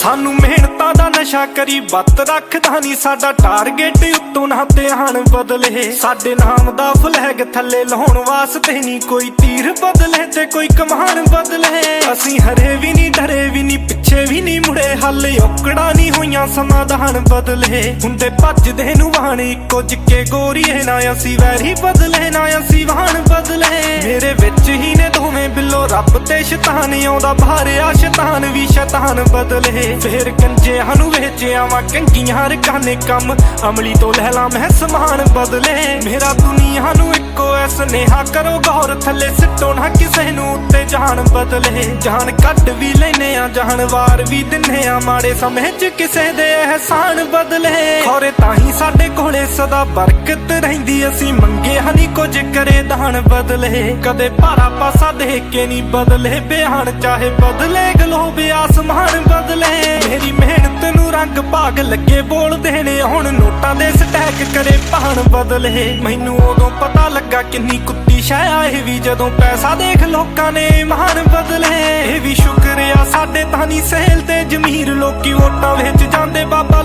ਸਾਨੂੰ ਮਿਹਨਤਾਂ ਦਾ ਨਸ਼ਾ ਕਰੀ ਬੱਤ ਰੱਖਦਾ ਨਹੀਂ ਸਾਡਾ ਟਾਰਗੇਟ ਉੱਤੋਂ ਨਾ ਧਿਆਨ ਬਦਲੇ। ਸਾਡੇ ਨਾਮ ਦਾ ਫਲੈਗ ਥੱਲੇ ਲਾਉਣ ਵਾਸਤੇ ਨਹੀਂ ਕੋਈ ਤੀਰ ਬਦਲੇ ਤੇ ਕੋਈ ਕਮਾਨ ਬਦਲੇ। ਅਸੀਂ ਹਰੇ ਵੀ ਨਹੀਂ ਡਰੇ ਵੀ ਨਹੀਂ ਪਿੱਛੇ ਵੀ ਨਹੀਂ ਮੁੜੇ, ਹਾਲੇ ਔਕੜਾਂ ਨਹੀਂ ਹੋਈਆਂ ਸਮਾਧਾਨ ਬਦਲੇ। ਹੁੰਦੇ ਭੱਜਦੇ ਨੂੰ ਵਾਣ ਇੱਕੋ ਜਿੱਕੇ ਗੋਰੀਏ, ਨਾ ਅਸੀਂ ਵੈਰੀ ਬਦਲੇ, ਨਾ ਅਸੀਂ ਵਾਹਣ ਬਦਲੇ। ਮੇਰੇ ਵਿੱਚ ਹੀ ਨੇ ਦੋਵੇਂ ਬਿੱਲੋ, ਰੱਬ ਤੇ ਸ਼ੈਤਾਨ ਆਉਂਦਾ ਭਾਰਿਆ ਸ਼ੈਤਾਨ। ਵੀ ਬਦਲੇ ਫੇਰ ਕੰਜਿਆਂ ਨੂੰ ਵੇਚਿਆ ਵਾ ਕੰਗੀਆਂ ਰਕਾਨੇ ਕੰਮ। ਅਮਲੀ ਤੋਂ ਲੈ ਲਾ ਮੈਂ ਸਮਾਨ ਬਦਲੇ। ਮੇਰਾ ਦੁਨੀਆ ਨੂੰ ਇੱਕੋ ਐ ਸੁਨੇਹਾ ਕਰੋ, ਗੌਰ ਥੱਲੇ ਸਿੱਟੋ ਨਾ ਕਿਸੇ ਨੂੰ ਉੱਤੇ ਜਾਨ ਬਦਲੇ। ਜਾਨ ਕੱਢ ਵੀ ਲੈਨੇ ਆ, ਜਾਨ ਵਾਰ ਵੀ ਦਿੰਨੇ ਆ। ਮਾੜੇ ਸਮੇਂ 'ਚ ਕਿਸੇ ਦੇ ਅਹਿਸਾਨ ਬਦਲੇ। ਖੌਰੇ ਤਾਂ ਹੀ ਸਾਡੇ ਕੋਲੇ ਸਦਾ ਬਰਕਤ ਰਹਿੰਦੀ। ਅਸੀਂ ਮੰਗੇ ਹਨੀ ਕੁਝ ਕਰੇ ਦਾਨ ਬਦਲੇ। ਕਦੇ ਭਾਰਾ ਪਾਸਾ ਦੇਖ ਕੇ ਨਹੀਂ ਬਦਲੇ। ਬਿਆਨ ਚਾਹੇ ਬਦਲੇ, ਗਲੋਬ ਆਸਮਾਨ ਮਿਹਨਤ ਭਾਗ ਲੱਗੇ ਬੋਲਦੇ ਨੇ। ਹੁਣ ਨੋਟਾਂ ਦੇ ਸਟੈਕ ਕਰੇ ਭਾਣ ਬਦਲੇ ਮੈਨੂੰ ਉਦੋਂ ਪਤਾ ਲੱਗਾ ਕਿੰਨੀ ਕੁੱਤੀ ਸ਼ਾਇਆ ਇਹ ਵੀ। ਜਦੋਂ ਪੈਸਾ ਦੇਖ ਲੋਕਾਂ ਨੇ ਮਹਾਨ ਬਦਲੇ ਇਹ। ਵੀ ਸ਼ੁਕਰ ਸਾਡੇ ਤਾਂ ਨਹੀਂ ਸਹਿਲ ਤੇ। ਜ਼ਮੀਰ ਲੋਕੀ ਵੋਟਾਂ ਵਿੱਚ ਜਾਂਦੇ। ਬਾਬਾ